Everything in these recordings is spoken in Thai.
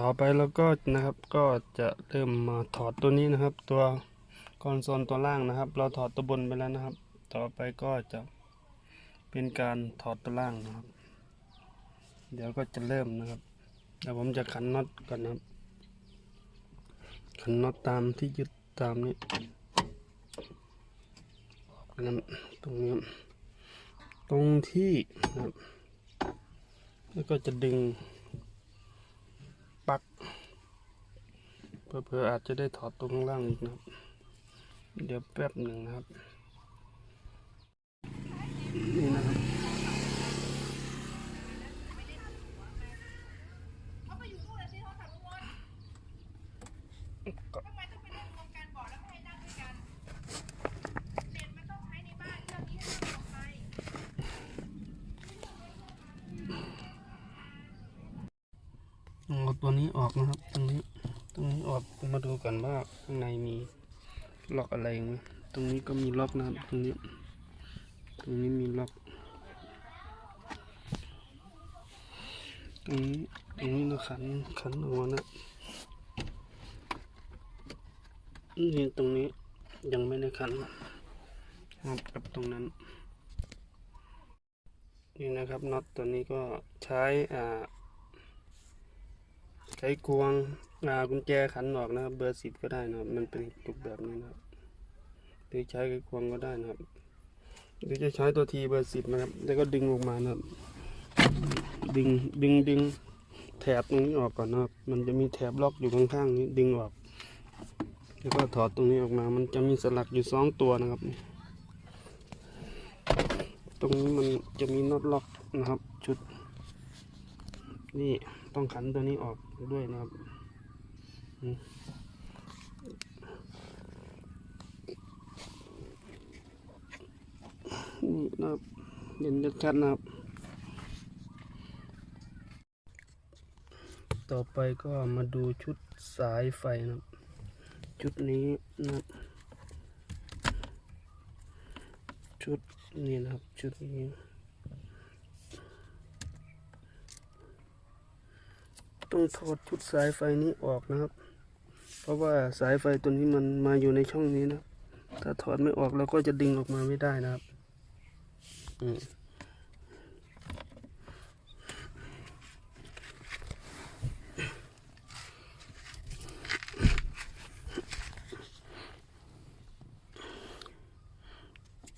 ต่อไปเราก็นะครับก็จะเริ่มมาถอดตัวนี้นะครับ ตัวคอนโซลตัวล่างนะครับ เราถอดตัวบนไปแล้วนะครับ ต่อไปก็จะเป็นการถอดตัวล่างนะครับ เดี๋ยวก็จะเริ่มนะครับเดี๋ยวผมจะขันน็อตก่อนนะครับ ขันน็อตตามที่ยึดตามนี้นะตรงนี้ตรงที่นะครับแล้วก็จะดึง ปลั๊กเพื่ออาจจะได้ถอดตรงข้างล่างอีกนะครับ เดี๋ยวแป๊บหนึ่งนะครับ นี่นะครับ เขาไปอยู่นู่นเลยสิเขาขับรถวนทำไมต้องไปนั่งรวมกันบอกแล้วไม่ให้นั่งด้วยกันเน็ตมันต้องใช้ในบ้านเรื่องนี้ให้ทำออกไป เอา ตัวนี้ออกนะครับ ตรงนี้ ตรงนี้ออกมาดูกันว่าข้างในมีล็อกอะไรไหมตรงนี้ก็มีล็อกนะครับตรงนี้ ตรงนี้มีล็อก ตรงนี้ตรงนี้เราขันขันออกมานะนี่ตรงนี้ยังไม่ได้ขันครับกับตรงนั้น นี่นะครับน็อตตัวนี้ก็ใช้อ่า ใช้ควงกุญแจขันออกนะครับ เบอร์สิบก็ได้นะครับ มันเป็นตุกแบบนี้นะครับหรือใช้ควงก็ได้นะครับหรือจะใช้ตัวทีเบอร์สิบนะครับ แล้วก็ดึงออกมานะครับ ดึงดึงดึงแถบตรงนี้ออกก่อนนะครับ มันจะมีแถบล็อกอยู่ข้างๆนี้ดึงออก แล้วก็ถอดตรงนี้ออกมา มันจะมีสลักอยู่สองตัวนะครับ ตรงนี้มันจะมีน็อตล็อกนะครับ ชุดนี่ ต้องขันตัวนี้ออกด้วยนะครับนี่นะครับเห็นชัดๆนะครับ ต่อไปก็มาดูชุดสายไฟนะครับ ชุดนี้นะครับ ชุดนี้นะครับ ชุดนี้ ต้องถอดชุดสายไฟนี้ออกนะครับ เพราะว่าสายไฟตัวนี้มันมาอยู่ในช่องนี้นะ ถ้าถอดไม่ออกเราก็จะดึงออกมาไม่ได้นะครับ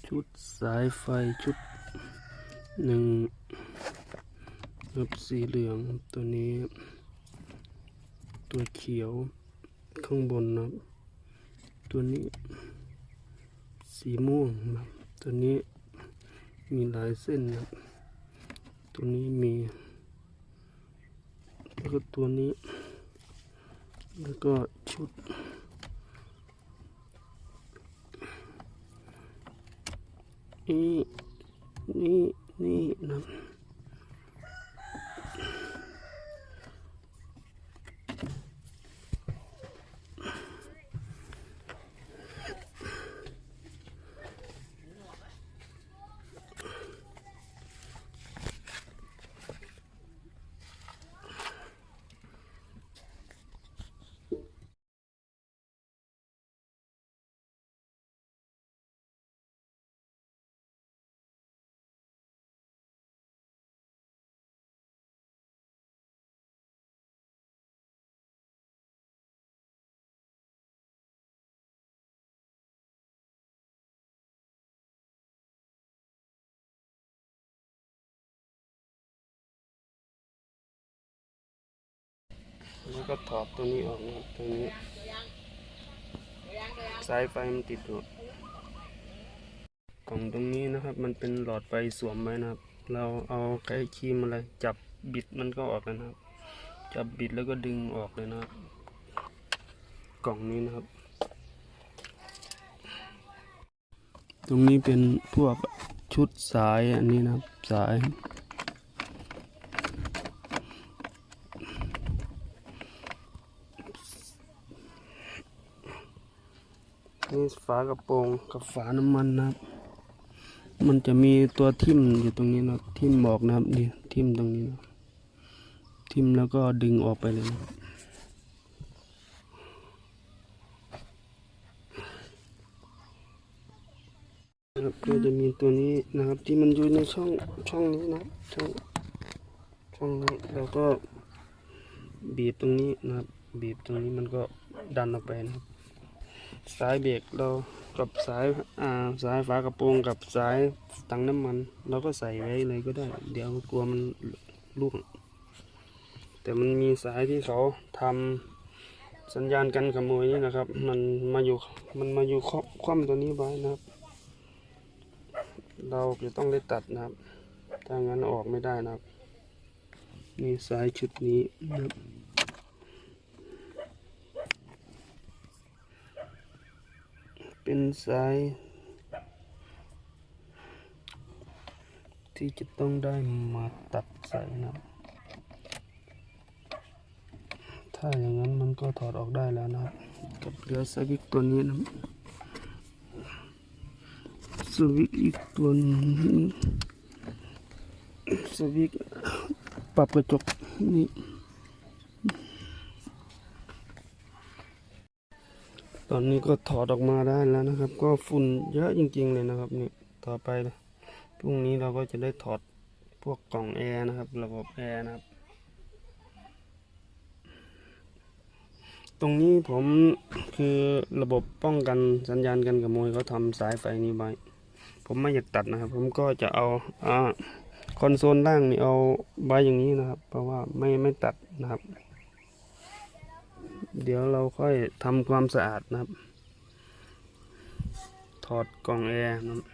ชุดสายไฟชุดหนึ่งรับสีเหลืองตัวนี้ ตัวเขียวข้างบนนะครับ ตัวนี้สีม่วงนะตัวนี้มีหลายเส้นนะตัวนี้มีแล้วก็ตัวนี้ แล้วก็ชุด นี่ นี่ นี่นะ แล้วก็ถอดตัวนี้ออกนะครับตัวนี้สายไฟมันติดอยู่กล่องตรงนี้นะครับ มันเป็นหลอดไฟสวมไว้นะครับ เราเอาไขครีมอะไรจับบิดมันก็ออกแล้วนะครับ จับบิดแล้วก็ดึงออกเลยนะครับ กล่องนี้นะครับ ตรงนี้เป็นพวกชุดสายอันนี้นะครับสาย นี่ฝากระโปรงกับฝาน้ำมันนะครับ มันจะมีตัวทิ่มอยู่ตรงนี้นะทิ่มบอกนะครับนี่ทิ่มตรงนี้นะทิ่มแล้วก็ดึงออกไปเลยนนะครับก็จะมีตัวนี้นะครับที่มันอยู่ในช่องช่องนี้นะช่องช่องนี้เราก็บีบตรงนี้นะครับ บีบตรงนี้มันก็ดันออกไปนะครับ สายเบรกเรากับสายอ่าสายฝากระโปรงกับสายถังน้ำมัน เราก็ใส่ไว้เลยก็ได้ เดี๋ยวกลัวมันล่วงแต่มันมีสายที่เขาทำสัญญาณกันขโมยนี่นะครับ มันมาอยู่มันมาอยู่ครอบคว่ำตัวนี้ไว้นะครับ เราจะต้องได้ตัดนะครับถ้างั้นออกไม่ได้นะครับ นี่สายชุดนี้นะครับ เป็นสายที่จะต้องได้มาตัดใส่นะ ถ้าอย่างนั้นมันก็ถอดออกได้แล้วนะครับ กับเหลือสวิตช์ตัวนี้นะสวิตช์อีกตัวนึงสวิตช์ปรับกระจกนี่ ตอนนี้ก็ถอดออกมาได้แล้วนะครับ ก็ฝุ่นเยอะจริง ๆ เลยนะครับนี่ต่อไปพรุ่งนี้เราก็จะได้ถอดพวกกล่องแอร์นะครับ ระบบแอร์นะครับ ตรงนี้ผมคือระบบป้องกันสัญญาณกันขโมยเขาทำสายไฟนี้ไว้ผมไม่อยากตัดนะครับ ผมก็จะเอาอ่าคอนโซลล่างนี่เอาไว้อย่างนี้นะครับ เพราะว่าไม่ไม่ตัดนะครับ เดี๋ยวเราค่อยทำความสะอาดนะครับ ถอดกล่องแอร์นะครับ